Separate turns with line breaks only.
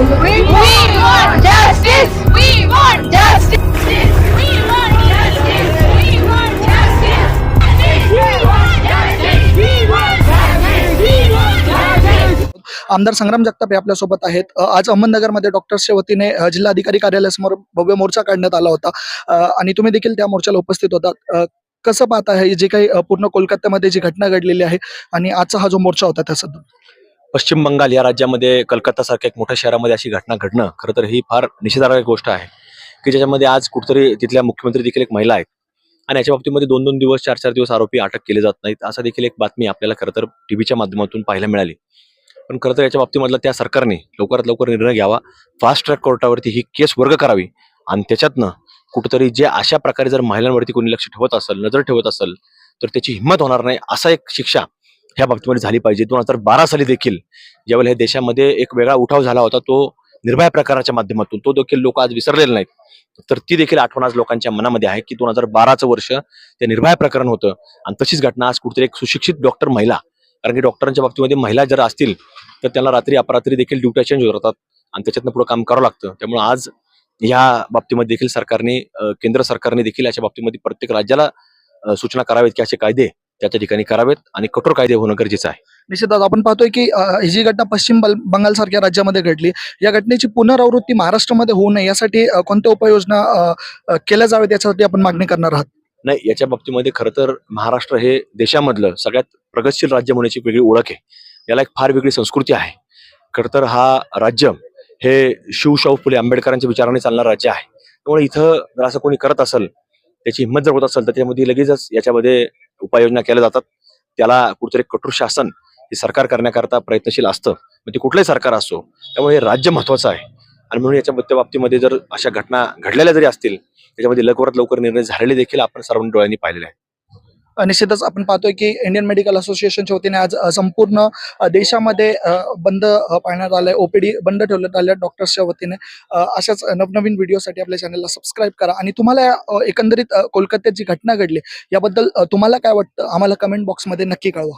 We want justice. We want justice.
आमदार संग्राम जगताप हे आपल्यासोबत आहेत आज अहमदनगरमध्ये डॉक्टर्सच्या वतीने जिल्हाधिकारी कार्यालयासमोर भव्य मोर्चा काढण्यात आला होता आणि तुम्ही देखील त्या मोर्चाला उपस्थित होता कसं पाहता हे जे काही पूर्ण कोलकात्यामध्ये जी घटना घडलेली आहे आणि आजचा हा जो मोर्चा होता त्या सध्या
पश्चिम बंगाल या राज्यामध्ये कलकत्तासारख्या एक मोठ्या शहरामध्ये अशी घटना घडणं खरं तर ही फार निषेधार्ह गोष्ट आहे. की ज्याच्यामध्ये आज कुठेतरी तिथल्या मुख्यमंत्री देखील एक महिला आहेत. आणि याच्या बाबतीमध्ये दोन दोन दिवस चार चार दिवस आरोपी अटक केले जात नाहीत. असा देखील एक बातमी आपल्याला खरं तर टीव्हीच्या माध्यमातून पाहायला मिळाली. पण खरं तर याच्या बाबतीमधला त्या सरकारने लवकरात लवकर निर्णय घ्यावा. फास्ट ट्रॅक कोर्टावरती ही केस वर्ग करावी. आणि त्याच्यातनं कुठंतरी जे अशा प्रकारे जर महिलांवरती कोणी लक्ष ठेवत असेल नजर ठेवत असेल तर त्याची हिंमत होणार नाही असा एक शिक्षा ह्या बाबतीमध्ये झाली पाहिजे. दोन हजार बारा साली देखील ज्यावेळेला ह्या देशामध्ये एक वेगळा उठाव झाला होता तो निर्भया प्रकाराच्या माध्यमातून तो देखील लोक आज विसरलेले नाहीत. तर ती देखील आठवण आज लोकांच्या मनामध्ये आहे की दोन हजार बाराचं वर्ष ते निर्भया प्रकरण होतं आणि तशीच घटना आज कुठेतरी एक सुशिक्षित डॉक्टर महिला कारण की डॉक्टरांच्या बाबतीमध्ये महिला जर असतील तर त्यांना रात्री अपरात्री देखील ड्युट्या चेंज होत राहतात आणि त्याच्यातनं पुढे काम करावं लागतं. त्यामुळे आज ह्या बाबतीमध्ये देखील सरकारने केंद्र सरकारने देखील याच्या बाबतीमध्ये प्रत्येक राज्याला सूचना करावेत की असे कायदे त्या त्या ठिकाणी करावेत आणि कठोर कायदे होणं गरजेचं आहे.
निश्चितच आपण पाहतोय की ही जी घटना पश्चिम बंगाल सारख्या राज्यामध्ये घडली या घटनेची पुनरावृत्ती महाराष्ट्रामध्ये होऊ नये यासाठी कोणत्या उपाययोजना केल्या जाव्यात याच्यासाठी आपण मागणी करणार आहात?
नाही याच्या बाबतीमध्ये खरं तर महाराष्ट्र हे देशामधलं सगळ्यात प्रगतशील राज्य होण्याची वेगळी ओळख आहे. याला एक फार वेगळी संस्कृती आहे. खरं तर हा राज्य हे शिवशाहू फुले आंबेडकरांच्या विचाराने चालणारं राज्य आहे. त्यामुळे इथं जर असं कोणी करत असेल त्याची हिंमत जर होत असेल तर त्यामध्ये लगेचच याच्यामध्ये उपाययोजना केल्या जातात. त्याला कुठेतरी कठोर शासन हे सरकार करण्याकरता प्रयत्नशील असतं. म्हणजे ते कुठलंही सरकार असो त्यामुळे हे राज्य महत्वाचं आहे. आणि म्हणून याच्या बाबतीमध्ये जर अशा घटना घडलेल्या जरी असतील त्याच्यामध्ये लवकरात लवकर निर्णय झालेले देखील आपण सर्वांनी डोळ्यांनी पाहिलेले आहे
निश्चितच आपण पाहतोय की इंडियन मेडिकल असोसिएशनच्या वतीने आज संपूर्ण देशामध्ये बंद पाळण्यात आलंय. ओपीडी बंद ठेवण्यात आल्या डॉक्टर्सच्या वतीने. अशाच नवनवीन व्हिडिओसाठी आपल्या चॅनलला सबस्क्राईब करा. आणि तुम्हाला एकंदरीत कोलकात्यात जी घटना घडली याबद्दल तुम्हाला काय वाटतं? आम्हाला कमेंट बॉक्समध्ये नक्की कळवा.